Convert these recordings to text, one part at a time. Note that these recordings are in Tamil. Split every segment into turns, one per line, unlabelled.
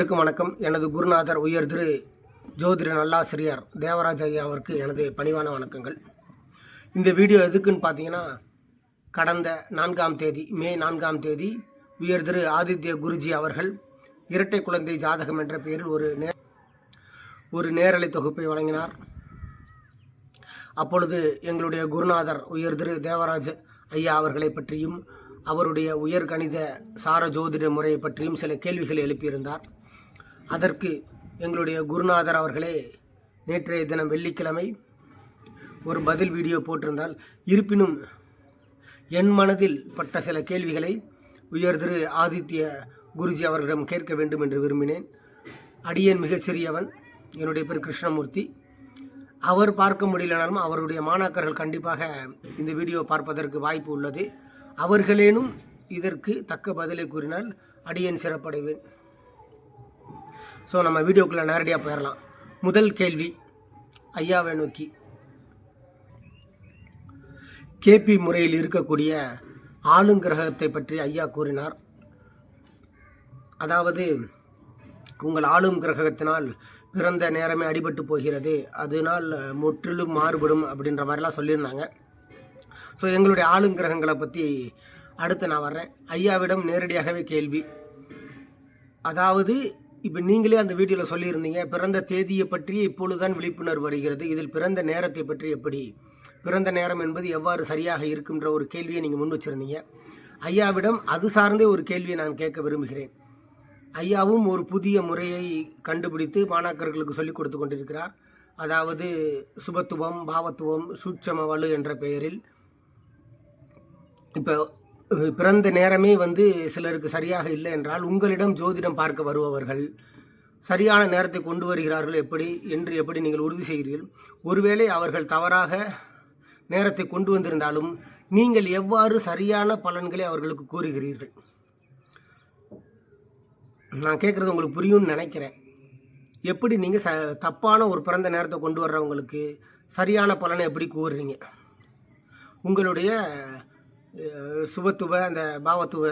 அனைவருக்கும் வணக்கம். எனது குருநாதர் உயர் திரு ஜோதிட நல்லாசிரியர் தேவராஜ் ஐயா அவருக்கு எனது பணிவான வணக்கங்கள். இந்த வீடியோ எதுக்குன்னு பார்த்தீங்கன்னா கடந்த நான்காம் தேதி மே நான்காம் தேதி உயர் திரு ஆதித்ய குருஜி அவர்கள் இரட்டை குழந்தை ஜாதகம் என்ற பெயரில் ஒரு நே ஒரு நேரலை தொகுப்பை வழங்கினார். அப்பொழுது எங்களுடைய குருநாதர் உயர் திரு தேவராஜ் ஐயா அவர்களை பற்றியும் அவருடைய உயர்கணித சார ஜோதிட முறையை பற்றியும் சில கேள்விகளை எழுப்பியிருந்தார். அதற்கு எங்களுடைய குருநாதர் அவர்களே நேற்றைய தினம் வெள்ளிக்கிழமை ஒரு பதில் வீடியோ போட்டிருந்தால் இருப்பினும் என் மனதில் பட்ட சில கேள்விகளை உயர் திரு ஆதித்ய குருஜி அவர்களிடம் கேட்க வேண்டும் என்று விரும்பினேன். அடியன் மிகச் சிறியவன் என்னுடைய பேர் கிருஷ்ணமூர்த்தி. அவர் பார்க்க முடியலனாலும் அவருடைய மாணாக்கர்கள் கண்டிப்பாக இந்த வீடியோ பார்ப்பதற்கு வாய்ப்பு உள்ளது. அவர்களேனும் இதற்கு தக்க பதிலை கூறினால் அடியன் சிறப்படைவேன். ஸோ நம்ம வீடியோக்குள்ளே நேரடியாக போயிடலாம் முதல் கேள்வி ஐயாவை நோக்கி. கேபி முறையில் இருக்கக்கூடிய ஆளுங்கிரகத்தை பற்றி ஐயா கூறினார். அதாவது உங்கள் ஆளும் கிரகத்தினால் பிறந்த நேரமே அடிபட்டு போகிறது அதனால் முற்றிலும் மாறுபடும் அப்படின்ற மாதிரிலாம் சொல்லியிருந்தாங்க. ஸோ எங்களுடைய ஆளுங்கிரகங்களை பற்றி அடுத்து நான் வர்றேன். ஐயாவிடம் நேரடியாகவே கேள்வி. அதாவது இப்போ நீங்களே அந்த வீடியோவில் சொல்லியிருந்தீங்க பிறந்த தேதியை பற்றி இப்பொழுதுதான் விழிப்புணர்வு வருகிறது. இதில் பிறந்த நேரத்தை பற்றி எப்படி? பிறந்த நேரம் என்பது எவ்வாறு சரியாக இருக்குன்ற ஒரு கேள்வியை நீங்கள் முன் வச்சுருந்தீங்க. ஐயாவிடம் அது சார்ந்தே ஒரு கேள்வியை நான் கேட்க விரும்புகிறேன். ஐயாவும் ஒரு புதிய முறையை கண்டுபிடித்து மாணாக்கர்களுக்கு சொல்லிக் கொடுத்து கொண்டிருக்கிறார். அதாவது சுபத்துவம் பாவத்துவம் சூட்சம வலு என்ற பெயரில். இப்போ பிறந்த நேரமே வந்து சிலருக்கு சரியாக இல்லை என்றால் உங்களிடம் ஜோதிடம் பார்க்க வருபவர்கள் சரியான நேரத்தை கொண்டு வருகிறார்கள் எப்படி? என்று எப்படி நீங்கள் உறுதி செய்கிறீர்கள்? ஒருவேளை அவர்கள் தவறாக நேரத்தை கொண்டு வந்திருந்தாலும் நீங்கள் எவ்வாறு சரியான பலன்களை அவர்களுக்கு கூறுகிறீர்கள்? நான் கேட்குறது உங்களுக்கு புரியும்னு நினைக்கிறேன். எப்படி நீங்கள் ச தப்பான ஒரு பிறந்த நேரத்தை கொண்டு வர்றவங்களுக்கு சரியான பலனை எப்படி கூறுறீங்க? உங்களுடைய சுபத்துவ அந்த பாவத்துவ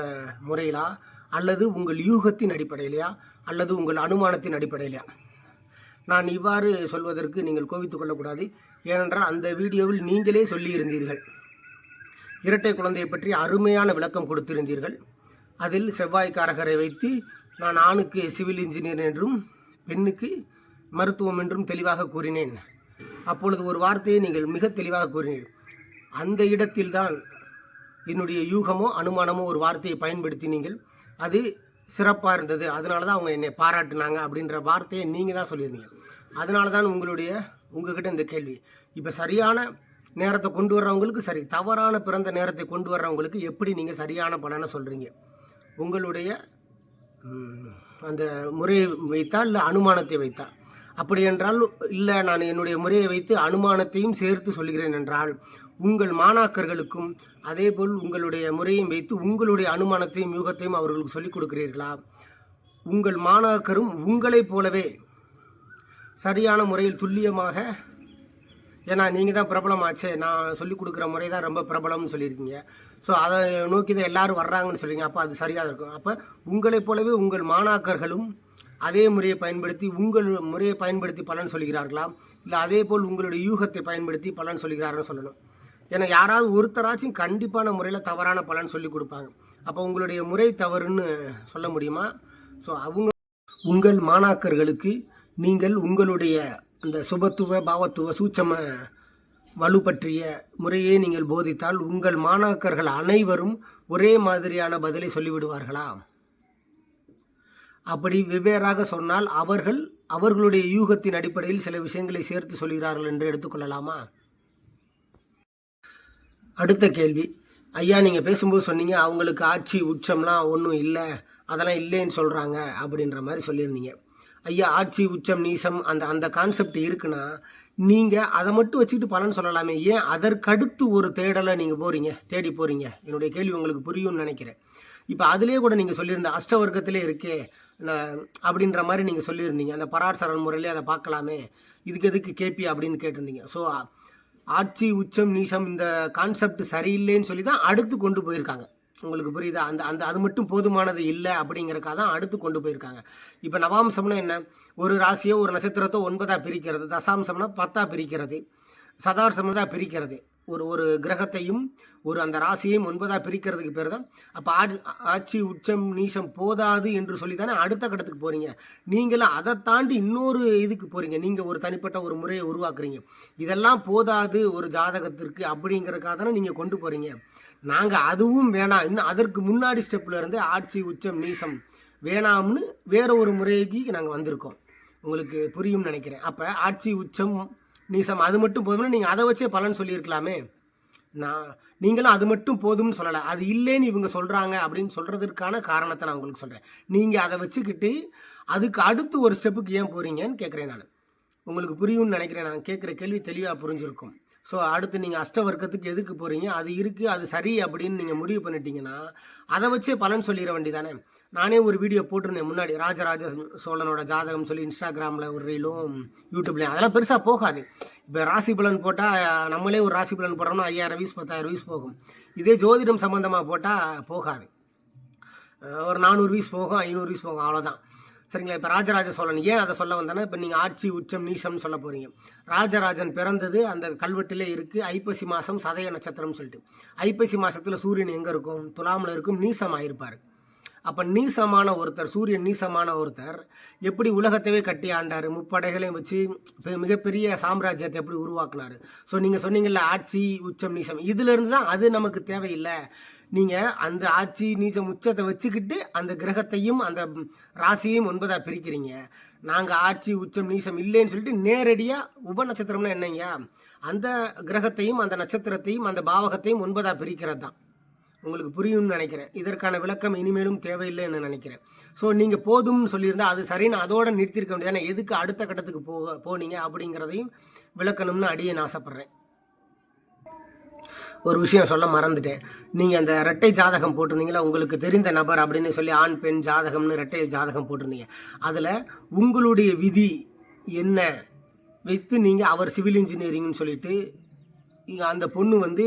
முறையிலா? அல்லது உங்கள் யூகத்தின் அடிப்படையிலையா? அல்லது உங்கள் அனுமானத்தின் அடிப்படையிலையா? நான் இவ்வாறு சொல்வதற்கு நீங்கள் கோவித்துக் கொள்ளக்கூடாது. ஏனென்றால் அந்த வீடியோவில் நீங்களே சொல்லியிருந்தீர்கள். இரட்டை குழந்தையை பற்றி அருமையான விளக்கம் கொடுத்திருந்தீர்கள். அதில் செவ்வாய்க்காரகரை வைத்து நான் ஆணுக்கு சிவில் இன்ஜினியர் என்றும் பெண்ணுக்கு மருத்துவம் என்றும் தெளிவாக கூறினேன். அப்பொழுது ஒரு வார்த்தையை நீங்கள் மிக தெளிவாக கூறினீர்கள். அந்த இடத்தில்தான் என்னுடைய யூகமோ அனுமானமோ ஒரு வார்த்தையை பயன்படுத்தி நீங்கள் அது சிறப்பாக இருந்தது. அதனால தான் அவங்க என்னை பாராட்டினாங்க அப்படின்ற வார்த்தையை நீங்கள் தான் சொல்லியிருந்தீங்க. அதனால தான் உங்களுடைய உங்ககிட்ட இந்த கேள்வி. இப்போ சரியான நேரத்தை கொண்டு வர்றவங்களுக்கு சரி தவறான பிறந்த நேரத்தை கொண்டு வர்றவங்களுக்கு எப்படி நீங்கள் சரியான பலனை சொல்கிறீங்க உங்களுடைய அந்த முறையை வைத்தா இல்லை அனுமானத்தை வைத்தா? அப்படி என்றால் இல்லை நான் என்னுடைய முறையை வைத்து அனுமானத்தையும் சேர்த்து சொல்கிறேன் என்றால் உங்கள் மாணாக்கர்களுக்கும் அதேபோல் உங்களுடைய முறையும் வைத்து உங்களுடைய அனுமானத்தையும் யூகத்தையும் அவர்களுக்கு சொல்லிக் கொடுக்கிறீர்களா? உங்கள் மாணாக்கரும் உங்களைப் போலவே சரியான முறையில் துல்லியமாக ஏன்னா நீங்கள் தான் பிரபலமாச்சே நான் சொல்லிக் கொடுக்குற முறை தான் ரொம்ப பிரபலம்னு சொல்லியிருக்கீங்க. ஸோ அதை நோக்கி தான் எல்லோரும் வர்றாங்கன்னு சொல்கிறீங்க அப்போ அது சரியாக இருக்கும். அப்போ உங்களைப் போலவே உங்கள் மாணாக்கர்களும் அதே முறையை பயன்படுத்தி உங்கள் முறையை பயன்படுத்தி பலன் சொல்கிறார்களா? இல்லை அதே போல் உங்களுடைய யூகத்தை பயன்படுத்தி பலன் சொல்கிறார்கள்னு சொல்லணும். ஏன்னா யாராவது ஒருத்தராச்சும் கண்டிப்பான முறையில் தவறான பலன் சொல்லி கொடுப்பாங்க. அப்போ உங்களுடைய முறை தவறுன்னு சொல்ல முடியுமா? ஸோ அவங்க உங்கள் மாணாக்கர்களுக்கு நீங்கள் உங்களுடைய அந்த சுபத்துவ பாவத்துவ சூட்சம வலு பற்றிய முறையை நீங்கள் போதித்தால் உங்கள் மாணாக்கர்கள் அனைவரும் ஒரே மாதிரியான பதிலை சொல்லிவிடுவார்களா? அப்படி வெவ்வேறாக சொன்னால் அவர்கள் அவர்களுடைய யூகத்தின் அடிப்படையில் சில விஷயங்களை சேர்த்து சொல்கிறார்கள் என்று எடுத்துக்கொள்ளலாமா அடுத்த கேள்வி. ஐயா நீங்கள் பேசும்போது சொன்னீங்க அவங்களுக்கு ஆட்சி உச்சம்லாம் ஒன்றும் இல்லை அதெல்லாம் இல்லைன்னு சொல்கிறாங்க அப்படின்ற மாதிரி சொல்லியிருந்தீங்க. ஐயா ஆட்சி உச்சம் நீசம் அந்த அந்த கான்செப்ட் இருக்குன்னா நீங்கள் அதை மட்டும் வச்சுக்கிட்டு பலன் சொல்லலாமே. ஏன் அதற்கடுத்து ஒரு தேடலை நீங்கள் போகிறீங்க தேடி போகிறீங்க என்னுடைய கேள்வி உங்களுக்கு புரியும்னு நினைக்கிறேன். இப்போ அதிலே கூட நீங்கள் சொல்லியிருந்த அஷ்டவர்க்கத்திலே இருக்கே நான் அப்படின்ற மாதிரி நீங்கள் சொல்லியிருந்தீங்க. அந்த பரார் சரண் முறையிலே அதை பார்க்கலாமே. இதுக்கு எதுக்கு கேபி அப்படின்னு கேட்டிருந்தீங்க. ஸோ ஆட்சி உச்சம் நீசம் இந்த கான்செப்ட் சரியில்லைன்னு சொல்லி தான் அடுத்து கொண்டு போயிருக்காங்க. உங்களுக்கு புரியுதா? அந்த அந்த அது மட்டும் போதுமானது இல்லை அப்படிங்கிறக்காக தான் அடுத்து கொண்டு போயிருக்காங்க. இப்போ நவாம்சம்னா என்ன? ஒரு ராசியோ ஒரு நட்சத்திரத்தோ ஒன்பதாக பிரிக்கிறது தசாம்சம்னா பத்தாக பிரிக்கிறது சதாம்சம் தான் பிரிக்கிறது. ஒரு ஒரு கிரகத்தையும் ஒரு அந்த ராசியையும் ஒன்பதாக பிரிக்கிறதுக்கு பேர் தான். அப்போ ஆட்சி உச்சம் நீசம் போதாது என்று சொல்லி தானே அடுத்த கட்டத்துக்கு போகிறீங்க நீங்களும் அதை தாண்டி இன்னொரு இதுக்கு போகிறீங்க நீங்கள் ஒரு தனிப்பட்ட ஒரு முறையை உருவாக்குறீங்க. இதெல்லாம் போதாது ஒரு ஜாதகத்திற்கு அப்படிங்கிறதுக்காக தானே நீங்கள் கொண்டு போகிறீங்க நாங்கள் அதுவும் வேணாம். இன்னும் அதற்கு முன்னாடி ஸ்டெப்பில் இருந்து ஆட்சி உச்சம் நீசம் வேணாம்னு வேற ஒரு முறைக்கு நாங்கள் வந்திருக்கோம். உங்களுக்கு புரியும் நினைக்கிறேன். அப்போ ஆட்சி உச்சம் நீசம் அது மட்டும் போதும்னா நீங்கள் அதை வச்சே பலன் சொல்லியிருக்கலாமே. நான் நீங்களும் அது மட்டும் போதும்னு சொல்லலை. அது இல்லைன்னு இவங்க சொல்கிறாங்க அப்படின்னு சொல்கிறதுக்கான காரணத்தை நான் உங்களுக்கு சொல்கிறேன் நீங்கள் அதை வச்சுக்கிட்டு அதுக்கு அடுத்து ஒரு ஸ்டெப்புக்கு ஏன் போகிறீங்கன்னு கேட்குறேன் நான். உங்களுக்கு புரியும்னு நினைக்கிறேன். நான் கேட்குற கேள்வி தெளிவாக புரிஞ்சிருக்கும். ஸோ அடுத்து நீங்கள் அஷ்டவர்க்கத்துக்கு எதுக்கு போகிறீங்க அது இருக்குது அது சரி அப்படின்னு நீங்கள் முடிவு பண்ணிட்டீங்கன்னா அதை வச்சே பலன் சொல்லிட வேண்டியதானே? நானே ஒரு வீடியோ போட்டிருந்தேன் முன்னாடி ராஜராஜ சோழனோட ஜாதகம் சொல்லி இன்ஸ்டாகிராமில் ஒரு ரீலும் யூடியூப்லேயும் அதெல்லாம் பெருசாக போகாது. இப்போ ராசி பலன் போட்டால் நம்மளே ஒரு ராசி பலன் போடுறோம்னா ஐயாயிரம் வீஸ் பத்தாயிரம் வீஸ் போகும். இதே ஜோதிடம் சம்மந்தமாக போட்டால் போகாது. ஒரு நானூறு வீஸ் போகும் ஐநூறு வீஸ் போகும் அவ்வளோதான் சரிங்களா? இப்போ ராஜராஜ சோழன் ஏன் அதை சொல்ல வந்தேன்னா இப்போ நீங்கள் ஆட்சி உச்சம் நீசம்னு சொல்ல போகிறீங்க ராஜராஜன் பிறந்தது அந்த கல்வெட்டிலே இருக்குது ஐப்பசி மாதம் சதய நட்சத்திரம்னு சொல்லிட்டு. ஐப்பசி மாதத்தில் சூரியன் எங்கே இருக்கும்? துலாமில் இருக்கும் நீசம் ஆயிருப்பார் அப்போ நீசமான ஒருத்தர் சூரியன் நீசமான ஒருத்தர் எப்படி உலகத்தையே கட்டி ஆண்டார் முப்படைகளையும் வச்சு மிகப்பெரிய சாம்ராஜ்யத்தை எப்படி உருவாக்குனார். ஸோ நீங்கள் சொன்னீங்கல்ல ஆட்சி உச்சம் நீசம். இதிலிருந்து தான் அது நமக்கு தேவையில்லை. நீங்கள் அந்த ஆட்சி நீச்சம் உச்சத்தை வச்சுக்கிட்டு அந்த கிரகத்தையும் அந்த ராசியையும் ஒன்பதாக பிரிக்கிறீங்க. நாங்கள் ஆட்சி உச்சம் நீசம் இல்லைன்னு சொல்லிட்டு நேரடியாக உப நட்சத்திரம்னா என்னங்க? அந்த கிரகத்தையும் அந்த நட்சத்திரத்தையும் அந்த பாவகத்தையும் ஒன்பதாக பிரிக்கிறது தான் உங்களுக்கு புரியும்னு நினைக்கிறேன். இதற்கான விளக்கம் இனிமேலும் தேவையில்லைன்னு நினைக்கிறேன். ஸோ நீங்கள் போதும்னு சொல்லியிருந்தால் அது சரின்னு அதோட நிறுத்திருக்க முடியாது ஏன்னா எதுக்கு அடுத்த கட்டத்துக்கு போக போனீங்க அப்படிங்கிறதையும் விளக்கணும்னு அடியேன் ஆசைப்பட்றேன். ஒரு விஷயம் சொல்ல மறந்துட்டேன். நீங்கள் அந்த ரெட்டை ஜாதகம் போட்டிருந்தீங்களா? உங்களுக்கு தெரிந்த நபர் அப்படின்னு சொல்லி ஆண் பெண் ஜாதகம்னு ரெட்டை ஜாதகம் போட்டிருந்தீங்க. அதில் உங்களுடைய விதி என்ன? வைத்து நீங்கள் அவர் சிவில் இன்ஜினியரிங்னு சொல்லிட்டு அந்த பொண்ணு வந்து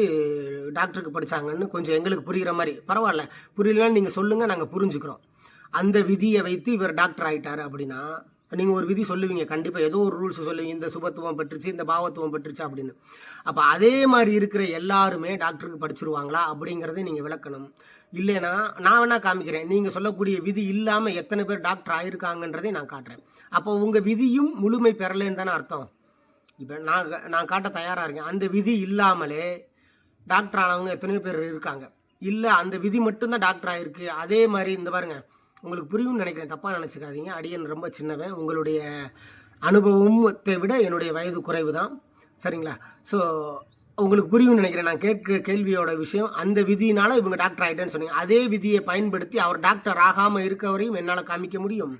டாக்டருக்கு படிச்சாங்கன்னு கொஞ்சம் எங்களுக்கு புரிகிற மாதிரி. பரவாயில்ல. புரியலன்னு நீங்கள் சொல்லுங்கள் நாங்கள் புரிஞ்சுக்கிறோம். அந்த விதியை வைத்து இவர் டாக்டர் ஆகிட்டார் அப்படின்னா நீங்கள் ஒரு விதி சொல்லுவீங்க கண்டிப்பாக ஏதோ ஒரு ரூல்ஸ் சொல்லுவீங்க இந்த சுபத்துவம் பெற்றுச்சு இந்த பாவத்துவம் பெற்றுச்சு அப்படின்னு. அப்போ அதே மாதிரி இருக்கிற எல்லாருமே டாக்டருக்கு படிச்சிருவாங்களா அப்படிங்கிறத நீங்கள் விளக்கணும். இல்லைன்னா நான் வேணா காமிக்கிறேன். நீங்கள் சொல்லக்கூடிய விதி இல்லாமல் எத்தனை பேர் டாக்டர் ஆயிருக்காங்கன்றதை நான் காட்டுறேன். அப்போ உங்கள் விதியும் முழுமை பெறலைன்னு தானே அர்த்தம்? இப்போ நான் நான் காட்ட தயாராக இருக்கேன். அந்த விதி இல்லாமலே டாக்டர் ஆனவங்க எத்தனையோ பேர் இருக்காங்க. இல்லை அந்த விதி மட்டும்தான் டாக்டர் ஆகிருக்கு அதே மாதிரி இந்த பாருங்க உங்களுக்கு புரியும்னு நினைக்கிறேன். தப்பாக நினச்சிக்காதீங்க. அடியன் ரொம்ப சின்னவன். உங்களுடைய அனுபவத்தை விட என்னுடைய வயது குறைவு தான் சரிங்களா? ஸோ உங்களுக்கு புரியும்னு நினைக்கிறேன். நான் கேட்க கேள்வியோட விஷயம் அந்த விதியினால இவங்க டாக்டர் ஆகிட்டேன்னு சொன்னீங்க. அதே விதியை பயன்படுத்தி அவர் டாக்டர் ஆகாமல் இருக்கவரையும் என்னால் காமிக்க முடியும்.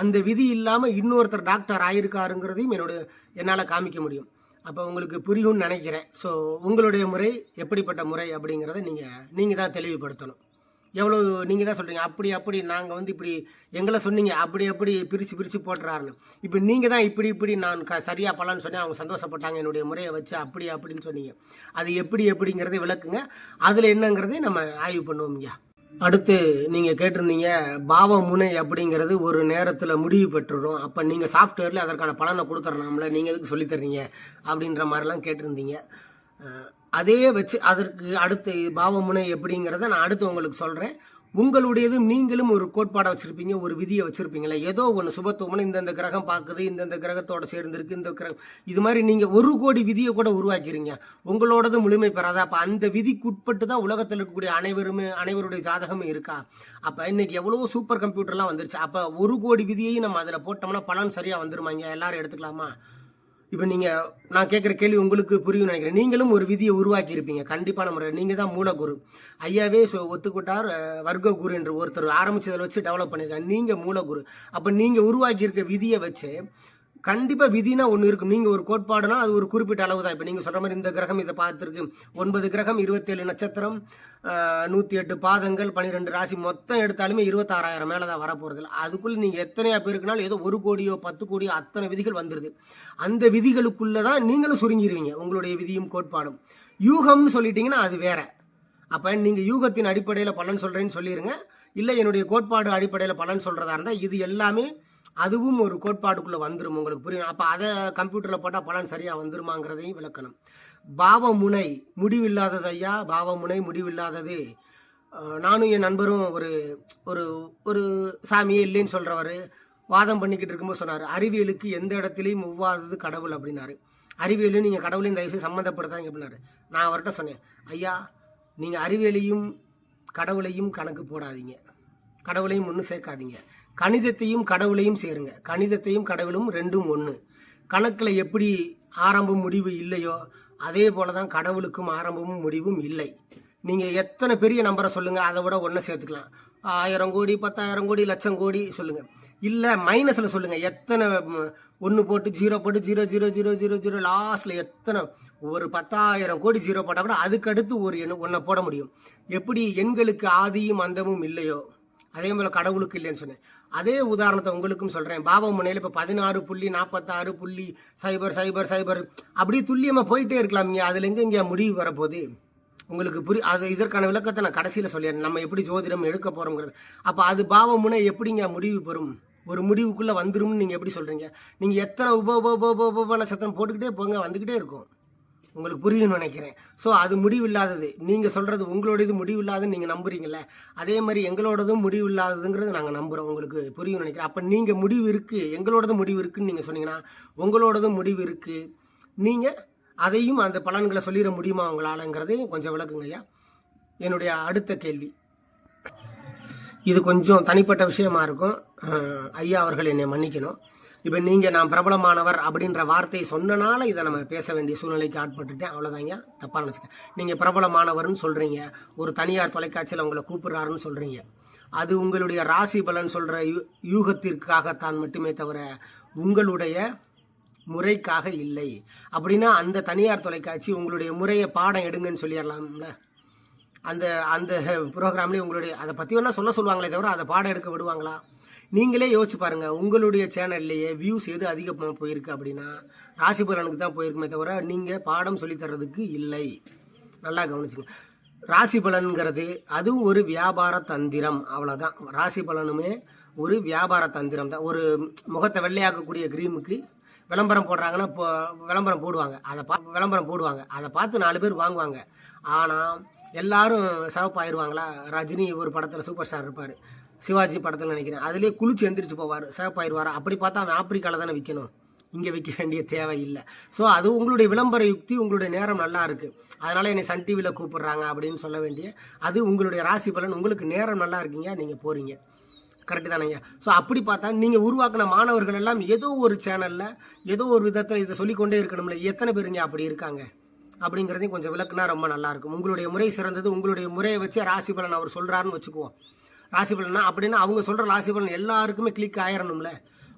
அந்த விதி இல்லாமல் இன்னொருத்தர் டாக்டர் ஆகியிருக்காருங்கிறதையும் என்னோட என்னால் காமிக்க முடியும். அப்போ உங்களுக்கு புரியும்னு நினைக்கிறேன். ஸோ உங்களுடைய முறை எப்படிப்பட்ட முறை அப்படிங்கிறத நீங்கள் நீங்கள் தான் தெளிவுபடுத்தணும். எவ்வளோ நீங்கள் தான் சொல்கிறீங்க அப்படி அப்படி நாங்கள் வந்து இப்படி எங்களை சொன்னீங்க. அப்படி அப்படி பிரித்து பிரித்து போட்டுறாருன்னு இப்போ நீங்கள் தான் இப்படி இப்படி நான் க சரியாக பலன்னு சொன்னேன். அவங்க சந்தோஷப்பட்டாங்க என்னுடைய முறையை வச்சு அப்படி அப்படின்னு சொன்னீங்க. அது எப்படி எப்படிங்கிறத விளக்குங்க. அதில் என்னங்கிறதை நம்ம ஆய்வு பண்ணுவோம் ஐயா. அடுத்து நீங்கள் கேட்டிருந்தீங்க பாவ முனை அப்படிங்கிறது ஒரு நேரத்தில் முடிவு பெற்றுடும் அப்போ நீங்கள் சாஃப்ட்வேரில் அதற்கான பலனை கொடுத்துட்றலாம்ல நீங்கள் எதுக்கு சொல்லித்தரீங்க அப்படின்ற மாதிரிலாம் கேட்டிருந்தீங்க. அதையே அதே வச்சு அதற்கு அடுத்து பாவமுனை எப்படிங்கிறத நான் அடுத்து உங்களுக்கு சொல்கிறேன் உங்களுடையது நீங்களும் ஒரு கோட்பாடை வச்சுருப்பீங்க ஒரு விதியை வச்சுருப்பீங்களே ஏதோ ஒன்று சுபத்துவம்னு இந்தந்த கிரகம் பார்க்குது இந்தந்த கிரகத்தோட சேர்ந்துருக்கு இந்த கிரகம் இது மாதிரி நீங்கள் ஒரு கோடி விதியை கூட உருவாக்கிறீங்க உங்களோடது முழுமை பெறாதா. அப்போ அந்த விதிக்குட்பட்டு தான் உலகத்தில் இருக்கக்கூடிய அனைவருமே அனைவருடைய ஜாதகமும் இருக்கா? அப்போ இன்றைக்கி எவ்வளவோ சூப்பர் கம்ப்யூட்டர்லாம் வந்துருச்சு. அப்போ ஒரு கோடி விதியையும் நம்ம அதில் போட்டோம்னா பலன் சரியாக வந்துருமாங்க? எல்லாரும் எடுத்துக்கலாமா? இப்போ நீங்கள் நான் கேட்குற கேள்வி உங்களுக்கு புரியும் நினைக்கிறேன். நீங்களும் ஒரு விதியை உருவாக்கி இருப்பீங்க. கண்டிப்பான முறை நீங்கள் தான் மூலகுரு. ஐயாவே ஒத்துக்கிட்டார் வர்க்க குரு என்று ஒருத்தர் ஆரம்பித்ததில் வச்சு டெவலப் பண்ணியிருக்காங்க நீங்கள் மூலகுரு. அப்போ நீங்கள் உருவாக்கியிருக்க விதியை வச்சு கண்டிப்பாக விதினா ஒன்று இருக்கும் நீங்கள் ஒரு கோட்பாடுனா அது ஒரு குறிப்பிட்ட அளவு தான் இப்போ நீங்கள் சொல்கிற மாதிரி இந்த கிரகம் இதை பார்த்துருக்கு. ஒன்பது கிரகம் இருபத்தேழு நட்சத்திரம் நூற்றி எட்டு பாதங்கள் பன்னிரெண்டு ராசி. மொத்தம் எடுத்தாலுமே இருபத்தாறாயிரம் மேலே தான் வரப்போகிறதில்ல அதுக்குள்ளே நீங்கள் எத்தனையா பேருக்குனாலும் ஏதோ ஒரு கோடியோ பத்து கோடியோ அத்தனை விதிகள் வந்துடுது அந்த விதிகளுக்குள்ளே தான் நீங்களும் சுருங்கிடுவீங்க உங்களுடைய விதியும் கோட்பாடும். யூகம்னு சொல்லிட்டீங்கன்னா அது வேற. அப்போ நீங்கள் யூகத்தின் அடிப்படையில் பலன் சொல்கிறேன்னு சொல்லிடுங்க இல்லை என்னுடைய கோட்பாடு அடிப்படையில் பலன் சொல்கிறதா இருந்தால் இது எல்லாமே அதுவும் ஒரு கோட்பாடுக்குள்ளே வந்துடும் உங்களுக்கு புரியும் அப்போ அதை கம்ப்யூட்டரில் போட்டால் பலன் சரியாக வந்துருமாங்கிறதையும் விளக்கணும். பாவமுனை முடிவில்லாதது ஐயா பாவமுனை முடிவில்லாதது. நானும் என் நண்பரும் ஒரு ஒரு ஒரு சாமியே இல்லைன்னு சொல்கிறவர் வாதம் பண்ணிக்கிட்டு இருக்கும்போது சொன்னார் அறிவியலுக்கு எந்த இடத்துலையும் ஒவ்வாதது கடவுள் அப்படின்னாரு. அறிவியலையும் நீங்கள் கடவுளையும் தயவுசெய்து சம்மந்தப்படுத்தாங்க அப்படின்னாரு. நான் அவர்கிட்ட சொன்னேன் ஐயா நீங்கள் அறிவியலையும் கடவுளையும் கணக்கு போடாதீங்க. கடவுளையும் ஒன்றும் சேர்க்காதீங்க. கணிதத்தையும் கடவுளையும் சேருங்க. கணிதத்தையும் கடவுளும் ரெண்டும் ஒன்று கணக்கில் எப்படி ஆரம்பம் முடிவு இல்லையோ அதே போல தான் கடவுளுக்கும் ஆரம்பமும் முடிவும் இல்லை. நீங்கள் எத்தனை பெரிய நம்பரை சொல்லுங்கள் அதை விட ஒன்றை சேர்த்துக்கலாம். ஆயிரம் கோடி பத்தாயிரம் கோடி லட்சம் கோடி சொல்லுங்கள் இல்லை மைனஸில் சொல்லுங்கள் எத்தனை ஒன்று போட்டு ஜீரோ போட்டு zero zero zero zero zero லாஸ்ட்டில் எத்தனை ஒரு பத்தாயிரம் கோடி ஜீரோ போட்டால் கூட அதுக்கடுத்து ஒரு எண் ஒன்றை போட முடியும். எப்படி எண்களுக்கு ஆதியும் அந்தமும் இல்லையோ அதே போல் கடவுளுக்கு இல்லைன்னு சொன்னேன். அதே உதாரணத்தை உங்களுக்கும் சொல்கிறேன் பாபா முனையில் இப்போ பதினாறு புள்ளி நாற்பத்தாறு புள்ளி சைபர் சைபர் சைபர் அப்படியே துல்லியமாக போயிட்டே இருக்கலாம். இங்கே அதில் எங்கே இங்கே முடிவு வரப்போகுது? உங்களுக்கு புரி அது இதற்கான விளக்கத்தை நான் கடைசியில் சொல்லிடுறேன். நம்ம எப்படி ஜோதிடம் எடுக்க போகிறோங்கிறது அப்போ அது பாவ முனை எப்படிங்க முடிவு பெறும்? ஒரு முடிவுக்குள்ளே வந்துரும்னு நீங்கள் எப்படி சொல்கிறீங்க நீங்கள் எத்தனை உப உப உப உப உப நட்சத்திரம் போட்டுக்கிட்டே போங்க வந்துக்கிட்டே இருக்கும். உங்களுக்கு புரியும்னு நினைக்கிறேன். ஸோ அது முடிவில்லாதது. நீங்கள் சொல்கிறது உங்களோடது முடிவில்லாதுன்னு நீங்கள் நம்புறீங்கல்ல? அதே மாதிரி எங்களோடதும் முடிவில்லாததுங்கிறது நாங்கள் நம்புகிறோம் உங்களுக்கு புரியும்னு நினைக்கிறேன். அப்போ நீங்கள் முடிவு இருக்குது எங்களோடதும் முடிவு இருக்குதுன்னு நீங்கள் சொன்னீங்கன்னா உங்களோடதும் முடிவு இருக்குது நீங்கள் அதையும் அந்த பலன்களை சொல்லிட முடியுமா உங்களாலங்கிறதையும் கொஞ்சம் விளக்குங்க ஐயா. என்னுடைய அடுத்த கேள்வி. இது கொஞ்சம் தனிப்பட்ட விஷயமா இருக்கும். ஐயா அவர்கள் என்னை மன்னிக்கணும். இப்போ நீங்கள் நான் பிரபலமானவர் அப்படின்ற வார்த்தையை சொன்னனால இதை நம்ம பேச வேண்டிய சூழ்நிலைக்கு ஆட்பட்டுட்டேன். அவ்வளோதாங்க தப்பாக நினச்சிக்க. நீங்கள் பிரபலமானவர்னு சொல்கிறீங்க ஒரு தனியார் தொலைக்காட்சியில் உங்களை கூப்பிடுறாருன்னு சொல்கிறீங்க அது உங்களுடைய ராசி பலன் சொல்கிற யூ யூகத்திற்காகத்தான் மட்டுமே தவிர உங்களுடைய முறைக்காக இல்லை. அப்படின்னா அந்த தனியார் தொலைக்காட்சி உங்களுடைய முறையை பாடம் எடுங்கன்னு சொல்லிடலாம்ல. அந்த அந்த ப்ரோக்ராம்லேயே உங்களுடைய அதை பற்றி வேணால் சொல்ல சொல்லுவாங்களே தவிர அதை பாடம் எடுக்க விடுவாங்களா? நீங்களே யோசிச்சு பாருங்கள் உங்களுடைய சேனல்லையே வியூஸ் எது அதிகமாக போயிருக்கு அப்படின்னா ராசி பலனுக்கு தான் போயிருக்குமே தவிர நீங்கள் பாடம் சொல்லித் தர்றதுக்கு இல்லை. நல்லா கவனிச்சுங்க. ராசி பலன்கிறது அது ஒரு வியாபார தந்திரம். அவ்வளோதான் ராசி பலனுமே ஒரு வியாபார தந்திரம் தான். ஒரு முகத்தை வெள்ளையாக்கக்கூடிய க்ரீமுக்கு விளம்பரம் போடுறாங்கன்னா இப்போ விளம்பரம் போடுவாங்க. அதை பா விளம்பரம் போடுவாங்க. அதை பார்த்து நாலு பேர் வாங்குவாங்க. ஆனால் எல்லாரும் சிவப்பாயிருவாங்களா? ரஜினி ஒரு படத்தில் சூப்பர் ஸ்டார் இருப்பார். சிவாஜி படத்தில் நினைக்கிறேன். அதுலேயே குளிச்சு எந்திரிச்சு போவார் சிவப்பாயிருவார்? அப்படி பார்த்தா அவன் ஆப்பிரிக்காவில் தானே விற்கணும் இங்கே விற்க வேண்டிய தேவை இல்லை ஸோ அது உங்களுடைய விளம்பர யுக்தி உங்களுடைய நேரம் நல்லா இருக்குது அதனால் என்னை சன் டிவியில் கூப்பிட்றாங்க அப்படின்னு சொல்ல வேண்டிய அது உங்களுடைய ராசி பலன். உங்களுக்கு நேரம் நல்லா இருக்கீங்க நீங்கள் போகிறீங்க கரெக்டு தானேங்க ஸோ அப்படி பார்த்தா நீங்கள் உருவாக்கின மாணவர்கள் எல்லாம் ஏதோ ஒரு சேனலில் ஏதோ ஒரு விதத்தில் இதை சொல்லிக்கொண்டே இருக்கணும்ல. எத்தனை பேருங்க அப்படி இருக்காங்க? அப்படிங்கிறதையும் கொஞ்சம் விளக்குனா ரொம்ப நல்லாயிருக்கும் உங்களுடைய முறை சிறந்தது. உங்களுடைய முறையை வச்சு ராசி பலன் அவர் சொல்கிறாருன்னு வச்சுக்குவோம். ராசி பலன்னா அப்படின்னா அவங்க சொல்கிற ராசி பலன் எல்லாருக்குமே கிளிக் ஆயிரணும்ல.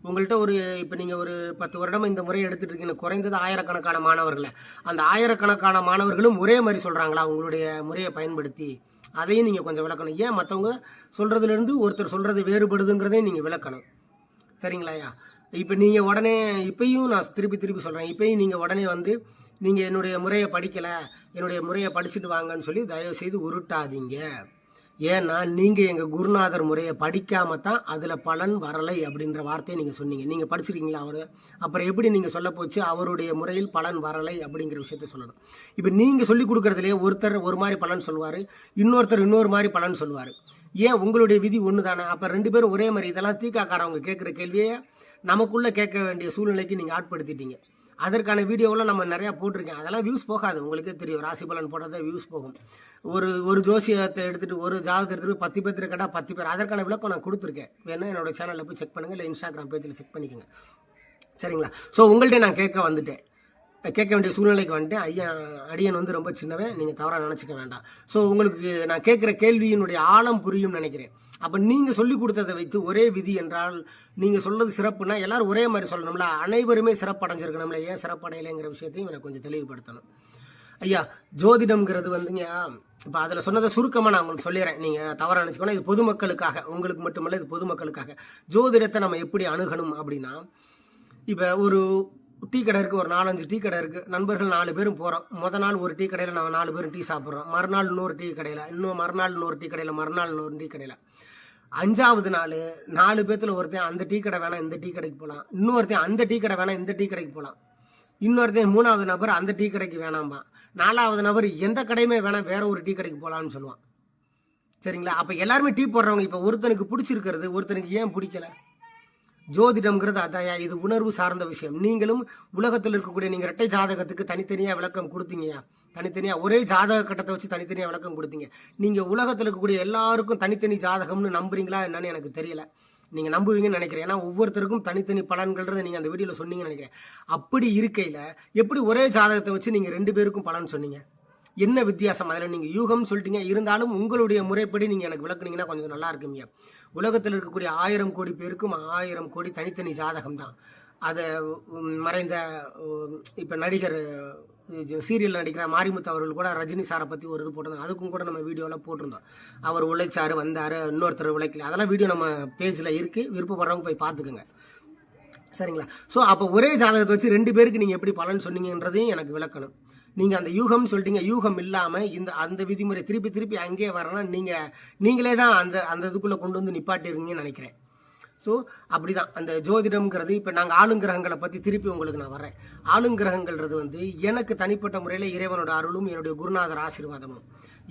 உங்கள்கிட்ட ஒரு இப்போ நீங்கள் ஒரு பத்து வருடம் இந்த முறையை எடுத்துகிட்டு இருக்கீங்க. குறைந்தது ஆயிரக்கணக்கான மாணவர்களை அந்த ஆயிரக்கணக்கான மாணவர்களும் ஒரே மாதிரி சொல்கிறாங்களா உங்களுடைய முறையை பயன்படுத்தி. அதையும் நீங்கள் கொஞ்சம் விளக்கணும். ஏன் மற்றவங்க சொல்கிறதுலேருந்து ஒருத்தர் சொல்கிறது வேறுபடுதுங்கிறதையும் நீங்கள் விளக்கணும். சரிங்களாயா இப்போ நீங்கள் உடனே இப்பையும் நான் திருப்பி திருப்பி சொல்கிறேன் இப்போயும் நீங்கள் உடனே வந்து நீங்கள் என்னுடைய முறையை படிக்கலை என்னுடைய முறையை படிச்சுட்டு வாங்கன்னு சொல்லி தயவுசெய்து உருட்டாதீங்க. ஏன்னா நீங்கள் எங்கள் குருநாதர் முறையை படிக்காமல் தான் அதில் பலன் வரலை அப்படின்ற வார்த்தையை நீங்கள் சொன்னீங்க. நீங்கள் படிச்சிருக்கீங்களா அவர்? அப்புறம் எப்படி நீங்கள் சொல்ல போச்சு? அவருடைய முறையில் பலன் வரலை அப்படிங்கிற விஷயத்த சொல்லணும். இப்போ நீங்கள் சொல்லிக் கொடுக்குறதுலேயே ஒருத்தர் ஒரு மாதிரி பலன் சொல்லுவார் இன்னொருத்தர் இன்னொரு மாதிரி பலன் சொல்லுவார். ஏன் உங்களுடைய விதி ஒன்று தானே அப்போ ரெண்டு பேரும் ஒரே மாதிரி இதெல்லாம் தீக்காக்காரவங்க கேட்குற கேள்வியை நமக்குள்ளே கேட்க வேண்டிய சூழ்நிலைக்கு நீங்கள் ஆட்படுத்திட்டீங்க. அதற்கான வீடியோவெலாம் நம்ம நிறையா போட்டிருக்கேன். அதெல்லாம் வியூஸ் போகாது. உங்களுக்கே தெரியும். ராசி பலன் போட்டால் வியூஸ் போகும். ஒரு ஒரு ஜோசியத்தை எடுத்துகிட்டு ஒரு ஜாதகத்தை எடுத்துகிட்டு போய் பத்து பேர் கேட்டால் பத்து பேர். அதற்கான விளக்கம் நான் கொடுத்துருக்கேன். வேணா என்னோட சேனலில் போய் செக் பண்ணுங்கள் இல்லை இன்ஸ்டாகிராம் பேஜில் செக் பண்ணிக்கோங்க. சரிங்களா? ஸோ உங்கள்கிட்ட நான் கேட்க வந்துட்டேன். கேட்க வேண்டிய சூழ்நிலைக்கு வந்துட்டேன். ஐயா அடியன் வந்து ரொம்ப சின்னவன். நீங்கள் தவறாக நினச்சிக்க வேண்டாம். ஸோ உங்களுக்கு நான் கேட்குற கேள்வியினுடைய ஆழம் புரியும் நினைக்கிறேன். அப்போ நீங்கள் சொல்லிக் கொடுத்ததை வைத்து ஒரே விதி என்றால் நீங்கள் சொல்றது சிறப்புனா எல்லாரும் ஒரே மாதிரி சொல்லணும்ல? அனைவருமே சிறப்படைஞ்சிருக்கணும்ல? ஏன் சிறப்படையலைங்கிற விஷயத்தையும் எனக்கு கொஞ்சம் தெளிவுபடுத்தணும். ஐயா ஜோதிடம்ங்கிறது வந்துங்க இப்போ அதில் சொன்னதை சுருக்கமாக நான் உங்களுக்கு சொல்லிடுறேன் நீங்கள் தவறாக நினச்சிக்கணும் இது பொதுமக்களுக்காக உங்களுக்கு மட்டுமல்ல இது பொதுமக்களுக்காக. ஜோதிடத்தை நம்ம எப்படி அணுகணும் அப்படின்னா இப்போ ஒரு டீ கடை இருக்குது ஒரு நாலஞ்சு டீ கடை இருக்குது நண்பர்கள் நாலு பேரும் போகிறோம் முத நாள் ஒரு டீ கடையில் நம்ம நாலு பேரும் டீ சாப்பிட்றோம். மறுநாள் இன்னொரு டீ கடையில் இன்னும் மறுநாள் இன்னொரு டீ கடையில் மறுநாள் இன்னொரு டீ கடையில். அஞ்சாவது நாள் நாலு பேர்த்தில் ஒருத்தன் அந்த டீ கடை வேணாம் இந்த டீ கடைக்கு போகலாம் இன்னொருத்தன் அந்த டீ கடை வேணாம் இந்த டீ கடைக்கு போகலாம் இன்னொருத்தன் மூணாவது நபர் அந்த டீ கடைக்கு வேணாம்பா நாலாவது நபர் எந்த கடையுமே வேணாம் வேற ஒரு டீ கடைக்கு போகலான்னு சொல்லுவான். சரிங்களா? அப்போ எல்லாருமே டீ போடுறவங்க இப்போ ஒருத்தனுக்கு பிடிச்சிருக்கிறது ஒருத்தனுக்கு ஏன் பிடிக்கல? ஜோதிடம்ங்கிறது அதாயா இது உணர்வு சார்ந்த விஷயம். நீங்களும் உலகத்தில் இருக்கக்கூடிய நீங்கள் இரட்டை ஜாதகத்துக்கு தனித்தனியாக விளக்கம் கொடுத்தீங்கயா? தனித்தனியாக ஒரே ஜாதக கட்டத்தை வச்சு தனித்தனியாக விளக்கம் கொடுத்தீங்க. நீங்கள் உலகத்தில் இருக்கக்கூடிய எல்லாருக்கும் தனித்தனி ஜாதகம்னு நம்புறீங்களா என்னன்னு எனக்கு தெரியல. நீங்கள் நம்புவீங்கன்னு நினைக்கிறேன். ஏன்னா ஒவ்வொருத்தருக்கும் தனித்தனி பலன்கள்ன்றதை நீங்கள் அந்த வீடியோவில் சொன்னீங்கன்னு நினைக்கிறேன். அப்படி இருக்கையில் எப்படி ஒரே ஜாதகத்தை வச்சு நீங்கள் ரெண்டு பேருக்கும் பலன் சொன்னீங்க? என்ன வித்தியாசம்? அதில் நீங்கள் யூகம்னு சொல்லிட்டீங்க. இருந்தாலும் உங்களுடைய முறைப்படி நீங்கள் எனக்கு விளக்குனீங்கன்னா கொஞ்சம் நல்லா இருக்குங்க உலகத்தில் இருக்கக்கூடிய ஆயிரம் கோடி பேருக்கும் ஆயிரம் கோடி தனித்தனி ஜாதகம் தான் அதை மறைந்த இப்போ நடிகர் சீரியலில் நடிக்கிற மாரிமுத்து அவர்கள் கூட ரஜினி சாரை பற்றி ஒரு இது போட்டிருந்தாங்க. அதுக்கும் கூட நம்ம வீடியோவில் போட்டிருந்தோம். அவர் உழைச்சாரு வந்தார் இன்னொருத்தர் உழைக்கல. அதெல்லாம் வீடியோ நம்ம பேஜில் இருக்குது விருப்பப்படுறவங்க போய் பார்த்துக்குங்க. சரிங்களா? ஸோ அப்போ ஒரே ஜாதகத்தை வச்சு ரெண்டு பேருக்கு நீங்கள் எப்படி பலன் சொன்னீங்கன்றதையும் எனக்கு விளக்கணும். நீங்கள் அந்த யூகம்னு சொல்லிட்டீங்க. யூகம் இல்லாமல் இந்த அந்த விதிமுறை திருப்பி திருப்பி அங்கேயே வரணும் நீங்கள் நீங்களே தான் அந்த அந்த இதுக்குள்ளே கொண்டு வந்து நிப்பாட்டிருங்கன்னு நினைக்கிறேன். ஸோ அப்படி தான் அந்த ஜோதிடம்ங்கிறது இப்போ நாங்கள் ஆளுங்கிரகங்களை பற்றி திருப்பி உங்களுக்கு நான் வரேன் ஆளுங்கிரகங்கள்ன்றது வந்து எனக்கு தனிப்பட்ட முறையில் இறைவனோட அருளும் என்னுடைய குருநாதர் ஆசீர்வாதமும்.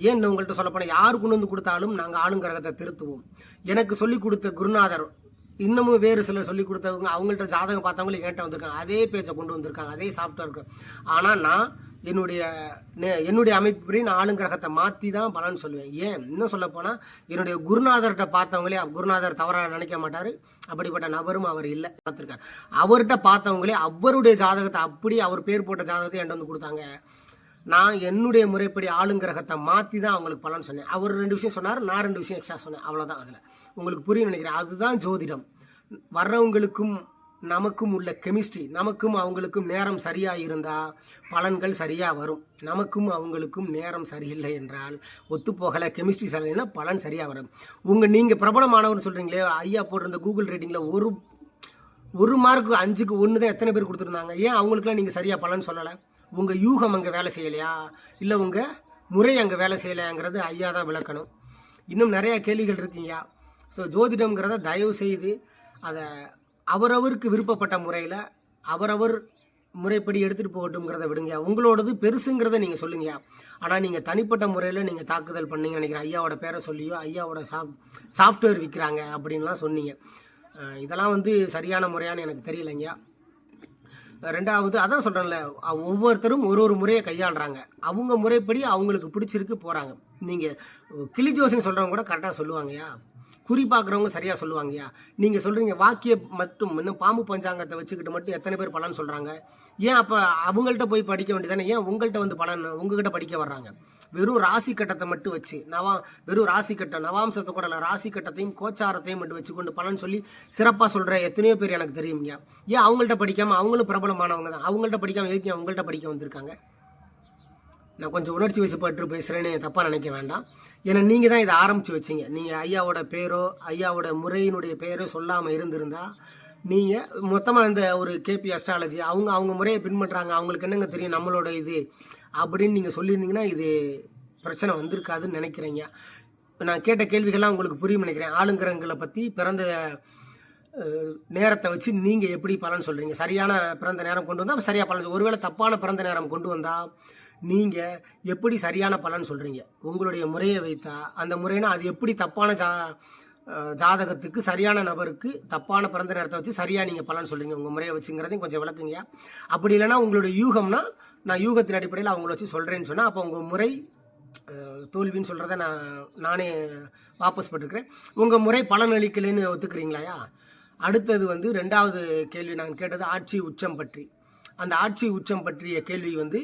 ஏன் உங்கள்கிட்ட சொல்லப்போனால் யார் கொண்டு வந்து கொடுத்தாலும் நாங்கள் ஆளுங்கிரகத்தை திருத்துவோம். எனக்கு சொல்லிக் கொடுத்த குருநாதர் இன்னமும் வேறு சிலர் சொல்லி கொடுத்தவங்க அவங்கள்ட்ட ஜாதகம் பார்த்தவங்களும் என்கிட்ட வந்திருக்காங்க. அதே பேச்சை கொண்டு வந்திருக்காங்க. அதே சாஃப்ட்வேர் ஆனால் நான் என்னுடைய நே- என்னுடைய அமைப்புப்படி நான் ஆளுங்கிரகத்தை மாற்றி தான் பலன் சொல்லுவேன். ஏன்? இன்னும் சொல்ல போனால் என்னுடைய குருநாதர்கிட்ட பார்த்தவங்களே குருநாதர் தவறாக நினைக்க மாட்டார். அப்படிப்பட்ட நபரும் அவர் இல்லை பார்த்துருக்கார். அவர்கிட்ட பார்த்தவங்களே அவருடைய ஜாதகத்தை அப்படி அவர் பேர் போட்ட ஜாதகத்தை என்கிட்ட வந்து கொடுத்தாங்க. நான் என்னுடைய முறைப்படி ஆளுங்கிரகத்தை மாற்றி தான் அவங்களுக்கு பலன் சொன்னேன். அவர் ரெண்டு விஷயம் சொன்னார் நான் ரெண்டு விஷயம் எக்ஸ்ட்ரா சொன்னேன். அவ்வளோதான் அதில். உங்களுக்கு புரியும் நினைக்கிறேன். அதுதான் ஜோதிடம். வர்றவங்களுக்கும் நமக்கும் உள்ள கெமிஸ்ட்ரி நமக்கும் அவங்களுக்கும் நேரம் சரியாக இருந்தால் பலன்கள் சரியாக வரும். நமக்கும் அவங்களுக்கும் நேரம் சரியில்லை என்றால் ஒத்துப்போகலை. கெமிஸ்ட்ரி சரியில்லைன்னா பலன் சரியாக வரும் உங்கள் நீங்கள் பிரபலமானவர்னு சொல்கிறீங்களே ஐயா போட்டிருந்த கூகுள் ரேட்டிங்கில் ஒரு ஒரு மார்க்கு அஞ்சுக்கு ஒன்று தான் எத்தனை பேர் கொடுத்துருந்தாங்க? ஏன் அவங்களுக்குலாம் நீங்கள் சரியாக பலன் சொல்லலை? உங்கள் யூகம் அங்கே வேலை செய்யலையா? இல்லை உங்கள் முறை அங்கே வேலை செய்யலையாங்கிறது ஐயா தான் விளக்கணும். இன்னும் நிறையா கேள்விகள் இருக்குங்கய்யா. ஸோ ஜோதிடம்ங்கிறத தயவு செய்து அதை அவரவருக்கு விருப்பப்பட்ட முறையில் அவரவர் முறைப்படி எடுத்துகிட்டு போகட்டும்ங்கிறத விடுங்க உங்களோடது பெருசுங்கிறத நீங்கள் சொல்லுங்கய்யா. ஆனால் நீங்கள் தனிப்பட்ட முறையில் நீங்கள் தாக்குதல் பண்ணீங்கன்னு நினைக்கிறேன். ஐயாவோட பேரை சொல்லியோ ஐயாவோட சாஃப் சாஃப்ட்வேர் விற்கிறாங்க அப்படின்லாம் சொன்னீங்க. இதெல்லாம் வந்து சரியான முறையான்னு எனக்கு தெரியலைங்கய்யா. ரெண்டாவது அதான் சொல்கிறேன்ல ஒவ்வொருத்தரும் ஒரு ஒரு முறையை கையாளுறாங்க. அவங்க முறைப்படி அவங்களுக்கு பிடிச்சிருக்கு போகிறாங்க நீங்கள் கிளி ஜோசின்னு சொல்கிறவங்க கூட கரெக்டாக சொல்லுவாங்கய்யா. குறி பார்க்குறவங்க சரியாக சொல்லுவாங்கய்யா. நீங்கள் சொல்கிறீங்க வாக்கிய மட்டும் இன்னும் பாம்பு பஞ்சாங்கத்தை வச்சுக்கிட்டு மட்டும் எத்தனை பேர் பலன் சொல்கிறாங்க ஏன் அப்போ அவங்கள்ட்ட போய் படிக்க வேண்டியதானே ஏன் உங்கள்கிட்ட வந்து பலன் உங்ககிட்ட படிக்க வர்றாங்க? வெறும் ராசி கட்டத்தை மட்டும் வச்சு நவா வெறும் ராசி கட்டம் நவாம்சத்தை கூட இல்லை ராசி கட்டத்தையும் கோச்சாரத்தையும் மட்டும் வச்சுக்கொண்டு பலன் சொல்லி சிறப்பாக சொல்கிற எத்தனையோ பேர் எனக்கு தெரியுங்க ஏன் அவங்கள்ட்ட படிக்காமல் அவங்களும் பிரபலமானவங்க தான். அவங்கள்ட்ட படிக்காமல் எதுக்கு அவங்கள்ட்ட படிக்க வந்திருக்காங்க? நான் கொஞ்சம் உணர்ச்சி வசப்பட்டு பேசுகிறேன்னு தப்பாக நினைக்க வேண்டாம். ஏன்னா நீங்கள் தான் இதை ஆரம்பித்து வச்சீங்க. நீங்கள் ஐயாவோட பேரோ ஐயாவோட முறையினுடைய பேரோ சொல்லாமல் இருந்திருந்தால் நீங்கள் மொத்தமாக இந்த ஒரு கேபி அஸ்ட்ராலஜி அவங்க அவங்க முறையை பின்பற்றுறாங்க அவங்களுக்கு என்னங்க தெரியும்? நம்மளோட இது அப்படின்னு நீங்கள் சொல்லியிருந்தீங்கன்னா இது பிரச்சனை வந்திருக்காதுன்னு நினைக்கிறீங்க. நான் கேட்ட கேள்விகள்லாம் உங்களுக்கு புரியும் நினைக்கிறேன். ஆளுங்கிறங்களை பற்றி பிறந்த நேரத்தை வச்சு நீங்கள் எப்படி பலன் சொல்கிறீங்க சரியான பிறந்த நேரம் கொண்டு வந்தால் சரியாக பலன் ஒருவேளை தப்பான பிறந்த நேரம் கொண்டு வந்தால் நீங்கள் எப்படி சரியான பலன் சொல்கிறீங்க உங்களுடைய முறையை வைத்தா அந்த முறைனா அது எப்படி தப்பான ஜா ஜாதகத்துக்கு சரியான நபருக்கு தப்பான பிறந்த நேரத்தை வச்சு சரியாக நீங்கள் பலன் சொல்கிறீங்க உங்கள் முறையை வச்சுங்கிறதையும் கொஞ்சம் விளக்குங்க அப்படி இல்லைன்னா உங்களுடைய யூகம்னா நான் யூகத்தின் அடிப்படையில் அவங்கள வச்சு சொல்கிறேன்னு சொன்னால் அப்போ உங்கள் முறை தோல்வின்னு சொல்கிறத நான் நானே வாபஸ் பட்டுக்கிறேன் உங்கள் முறை பலன் அளிக்கலைன்னு ஒத்துக்கிறீங்களாயா அடுத்தது வந்து ரெண்டாவது கேள்வி நான் கேட்டது ஆட்சி உச்சம் பற்றி. அந்த ஆட்சி உச்சம் பற்றிய கேள்வி வந்து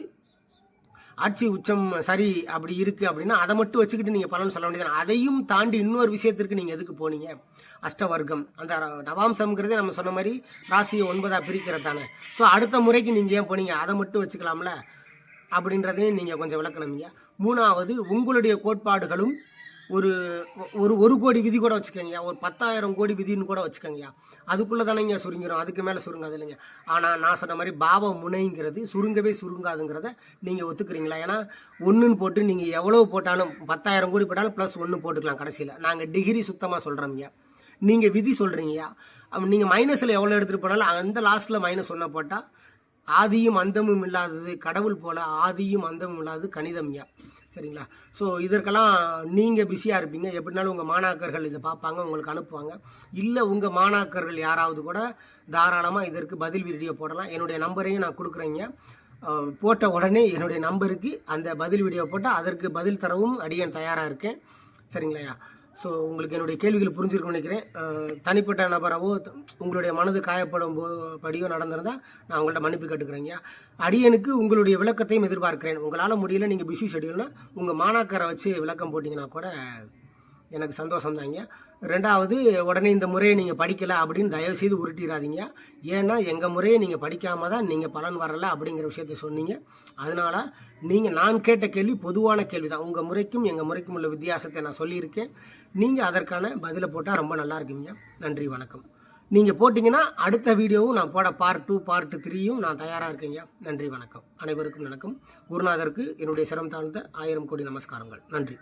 ஆட்சி உச்சம் சரி அப்படி இருக்கு அப்படின்னா அதை மட்டும் வச்சுக்கிட்டு நீங்கள் பலன் சொல்ல வேண்டியது அதையும் தாண்டி இன்னொரு விஷயத்திற்கு நீங்கள் எதுக்கு போனீங்க? அஷ்டவர்க்கம். அந்த நவாம்சம்ங்கிறதே நம்ம சொன்ன மாதிரி ராசியை ஒன்பதாக பிரிக்கிறது தானே ஸோ அடுத்த முறைக்கு நீங்கள் ஏன் போனீங்க? அதை மட்டும் வச்சுக்கலாம்ல? அப்படின்றதையும் நீங்கள் கொஞ்சம் விளக்கணுங்க. மூணாவது உங்களுடைய கோட்பாடுகளும் ஒரு ஒரு ஒரு கோடி விதி கூட வச்சுக்கோங்கய்யா. ஒரு பத்தாயிரம் கோடி விதின்னு கூட வச்சுக்கோங்கய்யா. அதுக்குள்ளே தானேங்க சுருங்கிறோம் அதுக்கு மேலே சுருங்காது இல்லைங்க. ஆனால் நான் சொன்ன மாதிரி பாவ முனைங்கிறது சுருங்கவே சுருங்காதுங்கிறத நீங்கள் ஒத்துக்கிறீங்களா? ஏன்னா ஒன்றுன்னு போட்டு நீங்கள் எவ்வளோ போட்டாலும் பத்தாயிரம் கோடி போட்டாலும் ப்ளஸ் ஒன்று போட்டுக்கலாம் கடைசியில். நாங்கள் டிகிரி சுத்தமாக சொல்கிறோம்யா நீங்கள் விதி சொல்கிறீங்கய்யா நீங்கள் மைனஸில் எவ்வளோ எடுத்துகிட்டு போனாலும் அந்த லாஸ்ட்டில் மைனஸ் ஒன்றை போட்டால் ஆதியும் அந்தமும் இல்லாதது கடவுள் போல ஆதியும் அந்தமும் இல்லாதது கணிதம்யா சரிங்களா? ஸோ இதற்கெல்லாம் நீங்கள் பிஸியாக இருப்பீங்க. எப்படினாலும் உங்கள் மாணாக்கர்கள் இதை பார்ப்பாங்க உங்களுக்கு அனுப்புவாங்க. இல்லை உங்கள் மாணாக்கர்கள் யாராவது கூட தாராளமாக இதற்கு பதில் வீடியோ போடலாம். என்னுடைய நம்பரையும் நான் கொடுக்குறேங்க. போட்ட உடனே என்னுடைய நம்பருக்கு அந்த பதில் வீடியோ போட்டால் அதற்கு பதில் தரவும் அடியேன் தயாராக இருக்கேன். சரிங்களாய்யா ஸோ உங்களுக்கு என்னுடைய கேள்விகள் புரிஞ்சிருக்கும்னு நினைக்கிறேன். தனிப்பட்ட நபராகவோ உங்களுடைய மனது காயப்படும் போ படியோ நடந்திருந்தால் நான் உங்கள்ட்ட மன்னிப்பு கேட்டுக்கிறேங்க அடியனுக்கு உங்களுடைய விளக்கத்தையும் எதிர்பார்க்கிறேன். உங்களால் முடியல நீங்கள் பிஸி ஷெடியூல்னால் உங்கள் மாணாக்கரை வச்சு விளக்கம் போட்டிங்கன்னா கூட எனக்கு சந்தோஷம் தாங்க ரெண்டாவது உடனே இந்த முறையை நீங்கள் படிக்கலை அப்படின்னு தயவு செய்து உருட்டிடாதீங்க ஏன்னா எங்கள் முறையை நீங்கள் படிக்காம தான் நீங்கள் பலன் வரலை அப்படிங்கிற விஷயத்த சொன்னீங்க. அதனால் நீங்கள் நான் கேட்ட கேள்வி பொதுவான கேள்வி தான் உங்கள் முறைக்கும் எங்கள் முறைக்கும் உள்ள வித்தியாசத்தை நான் சொல்லியிருக்கேன். நீங்கள் அதற்கான பதிலை போட்டால் ரொம்ப நல்லா இருக்குங்க. நன்றி வணக்கம். நீங்கள் போட்டிங்கன்னா அடுத்த வீடியோவும் நான் போட பார்ட் டூ பார்ட் த்ரீயும் நான் தயாராக இருக்கேங்க. நன்றி வணக்கம். அனைவருக்கும் வணக்கம். குருநாதருக்கு என்னுடைய சிரம் தாழ்ந்த ஆயிரம் கோடி நமஸ்காரங்கள். நன்றி.